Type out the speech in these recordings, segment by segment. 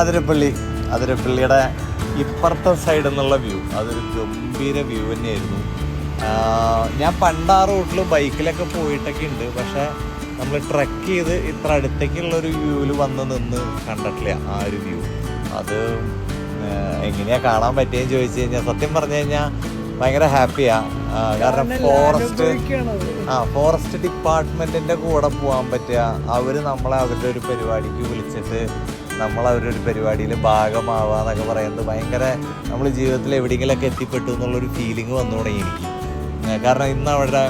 അതിരപ്പള്ളി. അതിരപ്പള്ളിയുടെ ഇപ്പുറത്തെ സൈഡിൽ നിന്നുള്ള വ്യൂ അതൊരു ഗംഭീര വ്യൂ തന്നെയായിരുന്നു. ഞാൻ പണ്ട് ആ റൂട്ടിൽ ബൈക്കിലൊക്കെ പോയിട്ടൊക്കെ ഉണ്ട്. പക്ഷേ നമ്മൾ ട്രക്ക് ചെയ്ത് ഇത്ര അടുത്തേക്കുള്ള ഒരു വ്യൂവിൽ വന്ന് നിന്ന് കണ്ടിട്ടില്ല ആ ഒരു വ്യൂ അത് എങ്ങനെയാ കാണാൻ പറ്റിയെന്ന് ചോദിച്ചു കഴിഞ്ഞാൽ സത്യം പറഞ്ഞു കഴിഞ്ഞാൽ ഭയങ്കര ഹാപ്പിയാ കാരണം ഫോറസ്റ്റ് ആ ഫോറസ്റ്റ് ഡിപ്പാർട്ട്മെന്റിന്റെ കൂടെ പോകാൻ പറ്റുക അവർ നമ്മളെ അവരുടെ ഒരു പരിപാടിക്ക് വിളിച്ചിട്ട് നമ്മൾ അവരുടെ ഒരു പരിപാടിയിൽ ഭാഗമാവുക എന്നൊക്കെ പറയുന്നത് ഭയങ്കര നമ്മൾ ജീവിതത്തിൽ എവിടെയെങ്കിലൊക്കെ എത്തിപ്പെട്ടു എന്നുള്ളൊരു ഫീലിംഗ് വന്നു തുടങ്ങി എനിക്ക് കാരണം ഇന്ന് അവിടെ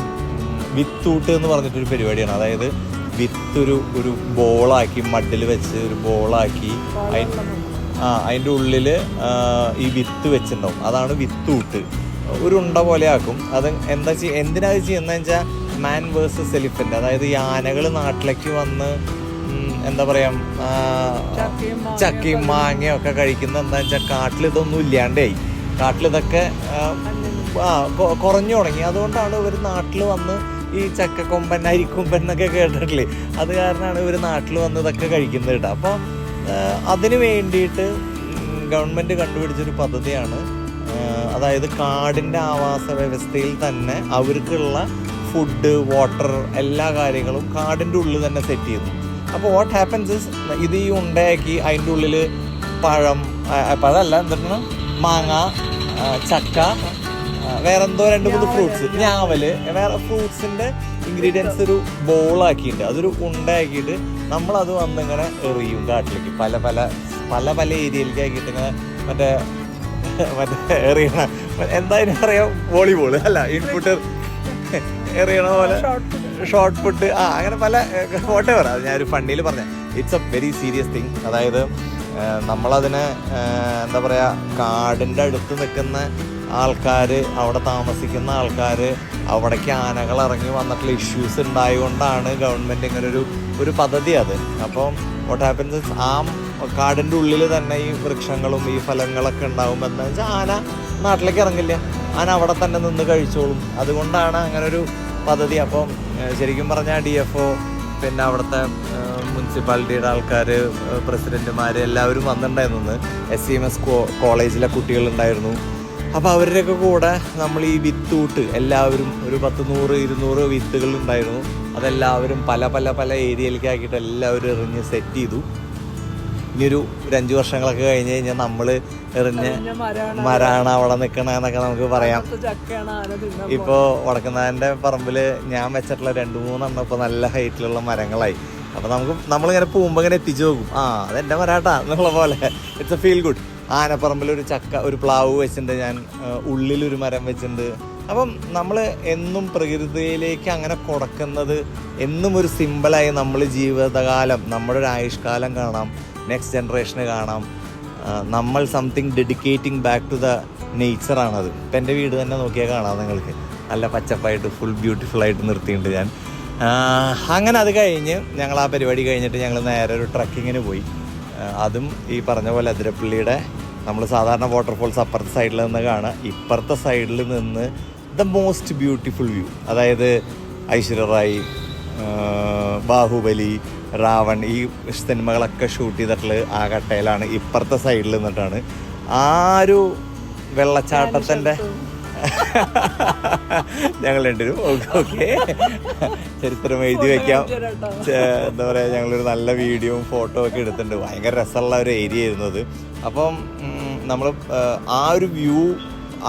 വിത്തൂട്ട് എന്ന് പറഞ്ഞിട്ടൊരു പരിപാടിയാണ്. അതായത് വിത്ത് ഒരു ഒരു ബോളാക്കി മഡിൽ വെച്ച് ഒരു ബോളാക്കി അതിന് ആ അതിന്റെ ഉള്ളിൽ ഈ വിത്ത് വെച്ചിട്ടുണ്ടാവും. അതാണ് വിത്തൂട്ട്. ഒരു ഉണ്ട പോലെ ആക്കും. അത് എന്താ ചെയ്യുക എന്തിനാ ചെയ്യുന്നതെന്ന് വെച്ചാൽ മാൻ വേഴ്സസ് എലിഫന്റ് അതായത് ഈ ആനകൾ നാട്ടിലേക്ക് വന്ന് എന്താ പറയാ ചക്കയും മാങ്ങയും ഒക്കെ കഴിക്കുന്ന എന്താ വെച്ചാൽ കാട്ടിൽ ഇതൊന്നും ഇല്ലാണ്ടായി. കാട്ടിൽ ഇതൊക്കെ ആ, കുറഞ്ഞു തുടങ്ങി. അതുകൊണ്ടാണ് ഇവർ നാട്ടിൽ വന്ന് ഈ ചക്കക്കൊമ്പൻ അരിക്കൊമ്പൻ എന്നൊക്കെ കേട്ടിട്ടില്ലേ? അത് കാരണമാണ് ഇവർ നാട്ടിൽ വന്ന് ഇതൊക്കെ കഴിക്കുന്നത് കേട്ടോ. അപ്പോൾ അതിന് വേണ്ടിയിട്ട് ഗവൺമെന്റ് കണ്ടുപിടിച്ചൊരു പദ്ധതിയാണ് അതായത് കാടിന്റെ ആവാസ വ്യവസ്ഥയിൽ തന്നെ അവർക്കുള്ള ഫുഡ് വാട്ടർ എല്ലാ കാര്യങ്ങളും കാടിന്റെ ഉള്ളിൽ തന്നെ സെറ്റ് ചെയ്യുന്നു. അപ്പോൾ വാട്ട് ഹാപ്പൻസ് ഇസ് ഇത് ഈ ഉണ്ടയാക്കി അതിന്റെ ഉള്ളിൽ പഴം പഴമല്ല എന്താണ് മാങ്ങ ചക്ക വേറെന്തോ വേറെ എന്തോ രണ്ട് മൂന്ന് ഫ്രൂട്ട്സ് ഞാവൽ. വേറെ ഫ്രൂട്ട്സിന്റെ ഇൻഗ്രീഡിയൻസ് ഒരു ബോളാക്കിയിട്ട് അതൊരു ഉണ്ടയാക്കിയിട്ട് നമ്മളത് വന്നിങ്ങനെ എറിയും കാട്ടിലേക്ക്. പല പല പല പല ഏരിയയിലേക്ക് ആക്കിയിട്ട് ഇങ്ങനെ മറ്റേ മറ്റേ എറിയണ എന്തായാലും അറിയാം വോളിബോൾ അല്ല ഇൻപുട്ട് എറിയണ പോലെ. ഷോർട്ട് പുട്ട് ആ അങ്ങനെ പല ഫോട്ടോ പറയാം ഞാൻ ഒരു ഫണ്ണിയിൽ പറഞ്ഞത് it's a very serious thing അതായത് നമ്മളതിനെ എന്താ പറയുക കാടിന്റെ അടുത്ത് നിൽക്കുന്ന ആൾക്കാർ അവിടെ താമസിക്കുന്ന ആൾക്കാർ അവിടേക്ക് ആനകൾ ഇറങ്ങി വന്നിട്ടുള്ള ഇഷ്യൂസ് ഉണ്ടായതുകൊണ്ടാണ് ഗവൺമെന്റ് ഇങ്ങനെ ഒരു ഒരു പദ്ധതി അത്. അപ്പം വാട്ട് ഹാപ്പൻസ് ആ കാടിന്റെ ഉള്ളിൽ തന്നെ ഈ വൃക്ഷങ്ങളും ഈ ഫലങ്ങളൊക്കെ ഉണ്ടാകുമ്പോൾ എന്താ വെച്ചാൽ ആന നാട്ടിലേക്ക് ഇറങ്ങില്ല. ആന അവിടെ തന്നെ നിന്ന് കഴിച്ചോളും. അതുകൊണ്ടാണ് അങ്ങനെ ഒരു പദ്ധതി. അപ്പം ശരിക്കും പറഞ്ഞാൽ ഡി എഫ് ഒ പിന്നെ അവിടുത്തെ മുനിസിപ്പാലിറ്റിയുടെ ആൾക്കാർ പ്രസിഡന്റുമാർ എല്ലാവരും വന്നിട്ടുണ്ടായിരുന്നു എസ് സി എം എസ് കോളേജിലെ കുട്ടികളുണ്ടായിരുന്നു. അപ്പോൾ അവരുടെയൊക്കെ കൂടെ നമ്മൾ ഈ വിത്തൂട്ട് എല്ലാവരും ഒരു പത്ത് നൂറ് ഇരുന്നൂറ് വിത്തുകൾ ഉണ്ടായിരുന്നു അതെല്ലാവരും പല പല പല ഏരിയയിലേക്ക് ആക്കിയിട്ട് എല്ലാവരും എറിഞ്ഞ് സെറ്റ് ചെയ്തു. ഇനിയൊരു ഒരു അഞ്ച് വർഷങ്ങളൊക്കെ കഴിഞ്ഞ് കഴിഞ്ഞാൽ നമ്മൾ എറിഞ്ഞ് മരാണ് അവിടെ നിൽക്കണെന്നൊക്കെ നമുക്ക് പറയാം. ഇപ്പോൾ വടക്കുന്നാഥന്റെ പറമ്പിൽ ഞാൻ വെച്ചിട്ടുള്ള രണ്ട് മൂന്നെണ്ണം ഇപ്പോൾ നല്ല ഹൈറ്റിലുള്ള മരങ്ങളായി. അപ്പോൾ നമുക്ക് നമ്മളിങ്ങനെ പോകുമ്പോൾ ഇങ്ങനെ എത്തിച്ചു നോക്കും. ആ അതെന്റെ മരാട്ടാ എന്നുള്ള പോലെ. ഇറ്റ്സ് എ ഫീൽ ഗുഡ് ആനപ്പറമ്പിൽ ഒരു ചക്ക ഒരു പ്ലാവ് വെച്ചിട്ടുണ്ട് ഞാൻ. ഉള്ളിലൊരു മരം വെച്ചിട്ടുണ്ട്. അപ്പം നമ്മൾ എന്നും പ്രകൃതിയിലേക്ക് അങ്ങനെ കൊടുക്കുന്നത് എന്നും ഒരു സിമ്പിളായി നമ്മൾ ജീവിതകാലം നമ്മുടെ ഒരു ആയുഷ്കാലം കാണാം. നെക്സ്റ്റ് ജനറേഷന് കാണാം. നമ്മൾ something dedicating back to the നേച്ചറാണത് ഇപ്പം എന്റെ വീട് തന്നെ നോക്കിയാൽ കാണാം നിങ്ങൾക്ക്. നല്ല പച്ചപ്പായിട്ട് ഫുൾ ബ്യൂട്ടിഫുൾ ആയിട്ട് നിർത്തിയിട്ടുണ്ട് ഞാൻ. അങ്ങനെ അത് കഴിഞ്ഞ് ഞങ്ങൾ ആ പരിപാടി കഴിഞ്ഞിട്ട് ഞങ്ങൾ നേരെ ഒരു ട്രക്കിങ്ങിന് പോയി. അതും ഈ പറഞ്ഞ പോലെ അതിരപ്പള്ളിയുടെ നമ്മൾ സാധാരണ വാട്ടർഫോൾസ് അപ്പുറത്തെ സൈഡിൽ നിന്ന് കാണാം ഇപ്പുറത്തെ സൈഡിൽ നിന്ന് ദ മോസ്റ്റ് ബ്യൂട്ടിഫുൾ വ്യൂ അതായത് ഐശ്വര്യ റായി ബാഹുബലി രാവൺ ഈ സിനിമകളൊക്കെ ഷൂട്ട് ചെയ്തിട്ടുള്ളത് ആ കട്ടയിലാണ് ഇപ്പുറത്തെ സൈഡിൽ നിന്നിട്ടാണ്. ആ ഒരു വെള്ളച്ചാട്ടത്തിന്റെ ഞങ്ങൾ രണ്ടുപേരും ഓക്കെ ഓക്കെ. ചരിത്രം എഴുതി വെക്കാം. എന്താ പറയുക ഞങ്ങളൊരു നല്ല വീഡിയോയും ഫോട്ടോ ഒക്കെ എടുത്തിട്ടുണ്ട്. ഭയങ്കര രസമുള്ള ഒരു ഏരിയ ആയിരുന്നു അത്. അപ്പം നമ്മൾ ആ ഒരു വ്യൂ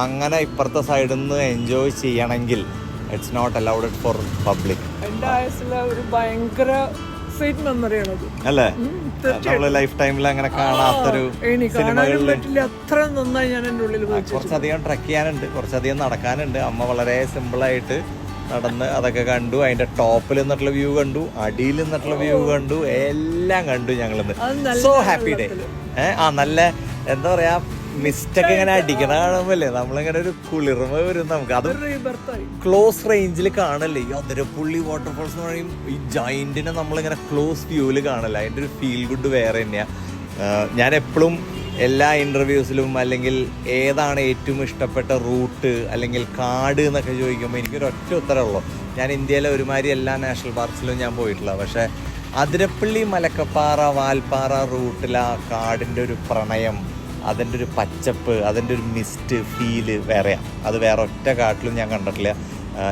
അങ്ങനെ ഇപ്പുറത്തെ സൈഡിൽ നിന്ന് എൻജോയ് ചെയ്യണമെങ്കിൽ it's not allowed for public എന്റെ ആയുസിലെ ഒരു ഭയങ്കര സ്വീറ്റ് മെമ്മറിയാണത് അല്ലേ? നമ്മൾ ലൈഫ് ടൈമിൽ അങ്ങനെ കാണാത്തൊരു സിനിമകളിൽ അത്ര നന്നായി ഞാൻ എന്റെ ഉള്ളിൽ കുറച്ചധികം ട്രക്ക് ചെയ്യാനുണ്ട്. കുറച്ചധികം നടക്കാനുണ്ട്. അമ്മ വളരെ സിമ്പിൾ ആയിട്ട് നടന്ന് അതൊക്കെ കണ്ടു. അതിന്റെ ടോപ്പിൽ നിന്നിട്ടുള്ള വ്യൂ കണ്ടു. അടിയിൽ നിന്നിട്ടുള്ള വ്യൂ കണ്ടു. എല്ലാം കണ്ടു ഞങ്ങളിന്ന് സോ ഹാപ്പി ഡേ ആ നല്ല എന്താ പറയാ മിസ്റ്റൊക്കെ ഇങ്ങനെ അടിക്കണ കാണുമ്പല്ലേ? നമ്മളിങ്ങനെ ഒരു കുളിർമ വരും നമുക്ക്. അത് ക്ലോസ് റേഞ്ചിൽ കാണല്ലേ? ഈ പുള്ളി വാട്ടർഫോൾസ് എന്ന് പറയും ഈ ജോയിന്റിനെ നമ്മളിങ്ങനെ ക്ലോസ് വ്യൂവിൽ കാണല്ലേ? അതിന്റെ ഒരു ഫീൽ ഗുഡ് വേറെ തന്നെയാണ് ഞാൻ എപ്പോഴും എല്ലാ ഇന്റർവ്യൂസിലും അല്ലെങ്കിൽ ഏതാണ് ഏറ്റവും ഇഷ്ടപ്പെട്ട റൂട്ട് അല്ലെങ്കിൽ കാട് എന്നൊക്കെ ചോദിക്കുമ്പോൾ എനിക്കൊരു ഒറ്റ ഉത്തരമുള്ളൂ ഞാൻ ഇന്ത്യയിലെ ഒരുമാതിരി എല്ലാ നാഷണൽ പാർക്സിലും ഞാൻ പോയിട്ടില്ല. പക്ഷേ അതിരപ്പള്ളി മലക്കപ്പാറ വാൽപ്പാറ റൂട്ടിലെ ആ കാടിന്റെ ഒരു പ്രണയം അതിന്റെ ഒരു പച്ചപ്പ് അതിന്റെ ഒരു മിസ്റ്റ് ഫീൽ വേറെയാണ് അത് വേറെ ഒറ്റ കാട്ടിലും ഞാൻ കണ്ടിട്ടില്ല.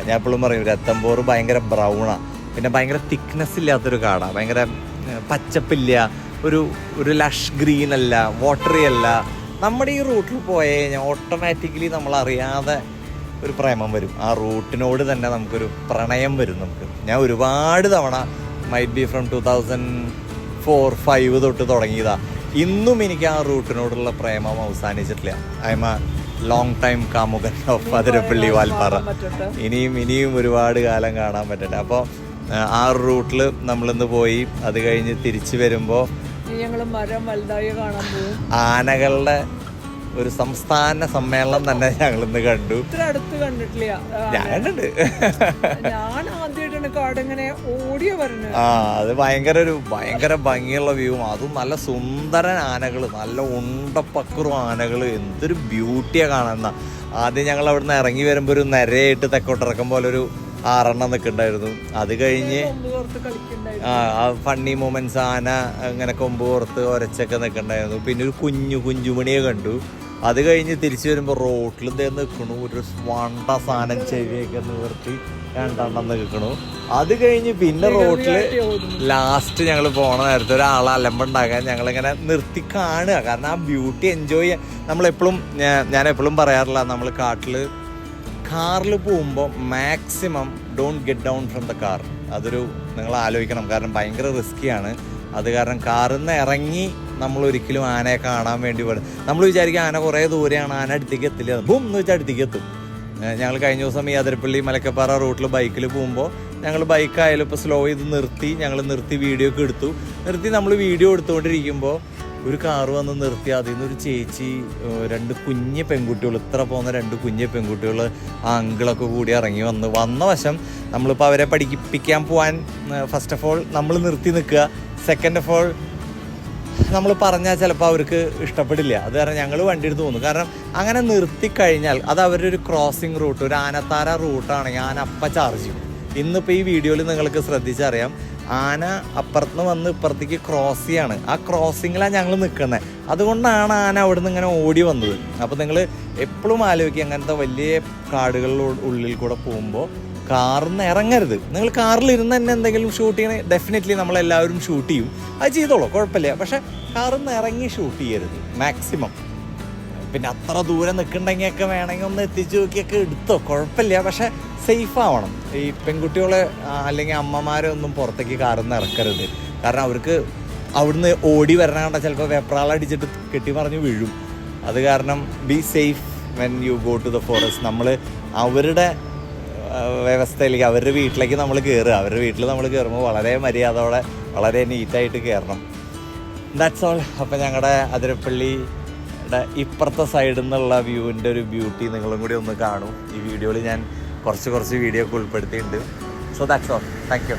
ഞാൻ എപ്പോഴും പറയും രത്തമ്പോറ് ഭയങ്കര ബ്രൗണാണ് പിന്നെ ഭയങ്കര തിക്നെസ് ഇല്ലാത്തൊരു കാടാണ് ഭയങ്കര പച്ചപ്പില്ല ഒരു ഒരു ലഷ് ഗ്രീൻ അല്ല വാട്ടറി അല്ല. നമ്മുടെ ഈ റൂട്ടിൽ പോയേ കഴിഞ്ഞാൽ ഓട്ടോമാറ്റിക്കലി നമ്മൾ അറിയാതെ ഒരു പ്രേമം വരും. ആ റൂട്ടിനോട് തന്നെ നമുക്കൊരു പ്രണയം വരും നമുക്ക്. ഞാൻ ഒരുപാട് തവണ might be from two thousand four five തൊട്ട് തുടങ്ങിയതാ. ഇന്നും എനിക്ക് ആ റൂട്ടിനോടുള്ള പ്രേമം അവസാനിച്ചിട്ടില്ല. I am a long time കാമുകൻ ഓഫ് അതിരപ്പള്ളി വാൽപ്പാറ. ഇനിയും ഇനിയും ഒരുപാട് കാലം കാണാൻ പറ്റില്ല അപ്പോൾ ആ റൂട്ടിൽ നമ്മളിന്ന് പോയി അത് കഴിഞ്ഞ് തിരിച്ചു വരുമ്പോൾ ആനകളുടെ ഒരു സംസ്ഥാന സമ്മേളനം തന്നെ ഞങ്ങൾ ഇന്ന് കണ്ടു ഞാൻ കണ്ടിട്ടുണ്ട്. ഞാൻ ആദ്യമായിട്ടാണ് ആ അത് ഭയങ്കര ഒരു ഭയങ്കര ഭംഗിയുള്ള വ്യൂ അതും നല്ല സുന്ദരൻ ആനകൾ നല്ല ഉണ്ടപ്പക്കുറും ആനകൾ. എന്തൊരു ബ്യൂട്ടിയാ കാണുന്ന ആദ്യം ഞങ്ങൾ അവിടുന്ന് ഇറങ്ങി വരുമ്പോൾ ഒരു നിരയായിട്ട് തെക്കോട്ടിറക്കം പോലെ ഒരു ആറെണ്ണം നിൽക്കുന്നുണ്ടായിരുന്നു. അത് കഴിഞ്ഞ് ആ ഫണ്ണി മൊമെന്റ്സ് ആന അങ്ങനെ കൊമ്പ് പുറത്ത് ഒരച്ചൊക്കെ നിൽക്കണ്ടായിരുന്നു പിന്നെ ഒരു കുഞ്ഞു കുഞ്ചുമണിയെ കണ്ടു. അത് കഴിഞ്ഞ് തിരിച്ചു വരുമ്പോൾ റോട്ടിൽ ഇതേ നിൽക്കണു ഒരു വണ്ട സാധനം ചെവിയൊക്കെ നിവർത്തി രണ്ടെണ്ണം നിൽക്കണു അത് കഴിഞ്ഞ് പിന്നെ റോട്ടിൽ ലാസ്റ്റ് ഞങ്ങൾ പോണ നേരത്തെ ഒരാളെ അലമ്പുണ്ടാക്കാൻ ഞങ്ങളിങ്ങനെ നിർത്തി കാണുക. കാരണം ആ ബ്യൂട്ടി എൻജോയ് ചെയ്യാൻ നമ്മളെപ്പോഴും ഞാൻ എപ്പോഴും പറയാറില്ല. നമ്മൾ കാട്ടിൽ കാറിൽ പോകുമ്പോൾ maximum don't get down from the car അതൊരു നിങ്ങൾ ആലോചിക്കണം. കാരണം ഭയങ്കര റിസ്ക്കിയാണ് അത് കാരണം കാറിൽ നിന്ന് ഇറങ്ങി നമ്മൾ ഒരിക്കലും ആനയെ കാണാൻ വേണ്ടി പാടില്ല നമ്മൾ വിചാരിക്കും ആന കുറേ ദൂരെയാണ് ആന അടുത്തേക്ക് എത്തില്ല. ബും എന്ന് വെച്ചാൽ അടുത്തേക്ക് എത്തും. ഞങ്ങൾ കഴിഞ്ഞ ദിവസം ഈ അതിരപ്പള്ളി മലക്കപ്പാറ റൂട്ടിൽ ബൈക്കിൽ പോകുമ്പോൾ ഞങ്ങൾ ബൈക്കായാലും ഇപ്പോൾ സ്ലോ ചെയ്ത് നിർത്തി ഞങ്ങൾ നിർത്തി വീഡിയോ ഒക്കെ എടുത്തു. നിർത്തി നമ്മൾ വീഡിയോ എടുത്തുകൊണ്ടിരിക്കുമ്പോൾ ഒരു കാറ് വന്ന് നിർത്തി. അതിൽ നിന്ന് ഒരു ചേച്ചി രണ്ട് കുഞ്ഞ് പെൺകുട്ടികൾ ഇത്ര പോകുന്ന രണ്ട് കുഞ്ഞ് പെൺകുട്ടികൾ ആ അങ്കിളൊക്കെ കൂടി ഇറങ്ങി വന്ന്. വന്ന വശം നമ്മളിപ്പോൾ അവരെ പഠിപ്പിക്കാൻ പോകാൻ ഫസ്റ്റ് ഓഫ് ഓൾ നമ്മൾ നിർത്തി നിൽക്കുക. സെക്കൻഡ് ഓഫ് ഓൾ നമ്മൾ പറഞ്ഞാൽ ചിലപ്പോൾ അവർക്ക് ഇഷ്ടപ്പെടില്ല. അത് കാരണം ഞങ്ങൾ വണ്ടി എടുത്ത് പോകുന്നു കാരണം അങ്ങനെ നിർത്തി കഴിഞ്ഞാൽ അത് അവരുടെ ഒരു ക്രോസിംഗ് റൂട്ട് ഒരു ആനത്താര റൂട്ടാണെങ്കിൽ ആന അപ്പ ചാർജ് ചെയ്യും. ഇന്നിപ്പോൾ ഈ വീഡിയോയിൽ നിങ്ങൾക്ക് ശ്രദ്ധിച്ചറിയാം. ആന അപ്പുറത്തുനിന്ന് വന്ന് ഇപ്പുറത്തേക്ക് ക്രോസ് ചെയ്യാണ്. ആ ക്രോസിങ്ങിലാണ് ഞങ്ങൾ നിൽക്കുന്നത് അതുകൊണ്ടാണ് ആന അവിടെ നിന്ന് ഇങ്ങനെ ഓടി വന്നത്. അപ്പോൾ നിങ്ങൾ എപ്പോഴും ആലോചിക്കുക അങ്ങനത്തെ വലിയ കാടുകളിൽ ഉള്ളിൽ കൂടെ പോകുമ്പോൾ കാറിൽ നിന്ന് ഇറങ്ങരുത്. നിങ്ങൾ കാറിൽ ഇരുന്ന് തന്നെ എന്തെങ്കിലും ഷൂട്ട് ചെയ്യണേ ഡെഫിനറ്റ്ലി നമ്മളെല്ലാവരും ഷൂട്ട് ചെയ്യും. അത് ചെയ്തോളൂ കുഴപ്പമില്ല. പക്ഷേ കാറിൽ നിന്ന് ഇറങ്ങി ഷൂട്ട് ചെയ്യരുത് മാക്സിമം പിന്നെ അത്ര ദൂരം നിൽക്കണ്ടെങ്കിലൊക്കെ വേണമെങ്കിൽ ഒന്ന് എത്തിച്ചു നോക്കിയൊക്കെ എടുത്തോ കുഴപ്പമില്ല. പക്ഷേ സേഫ് ആവണം. ഈ പെൺകുട്ടികളെ അല്ലെങ്കിൽ അമ്മമാരെ ഒന്നും പുറത്തേക്ക് കാറിൽ നിന്ന് ഇറക്കരുത്. കാരണം അവർക്ക് അവിടുന്ന് ഓടി വരണ കണ്ട ചിലപ്പോൾ വെപ്രാളടിച്ചിട്ട് കെട്ടിമറിഞ്ഞ് വീഴും. അത് കാരണം be safe when you go to the forest നമ്മൾ അവരുടെ വ്യവസ്ഥയിലേക്ക് അവരുടെ വീട്ടിലേക്ക് നമ്മൾ കയറുക അവരുടെ വീട്ടിൽ നമ്മൾ കയറുമ്പോൾ വളരെ മര്യാദയോടെ വളരെ നീറ്റായിട്ട് കയറണം ദാറ്റ്സ് ഓൾ അപ്പം ഞങ്ങളുടെ അതിരപ്പള്ളിയുടെ ഇപ്പുറത്തെ സൈഡിൽ നിന്നുള്ള വ്യൂവിന്റെ ഒരു ബ്യൂട്ടി നിങ്ങളും കൂടി ഒന്ന് കാണും. ഈ വീഡിയോയിൽ ഞാൻ കുറച്ച് കുറച്ച് വീഡിയോ ഒക്കെ ഉൾപ്പെടുത്തിയിട്ടുണ്ട്. So that's all thank you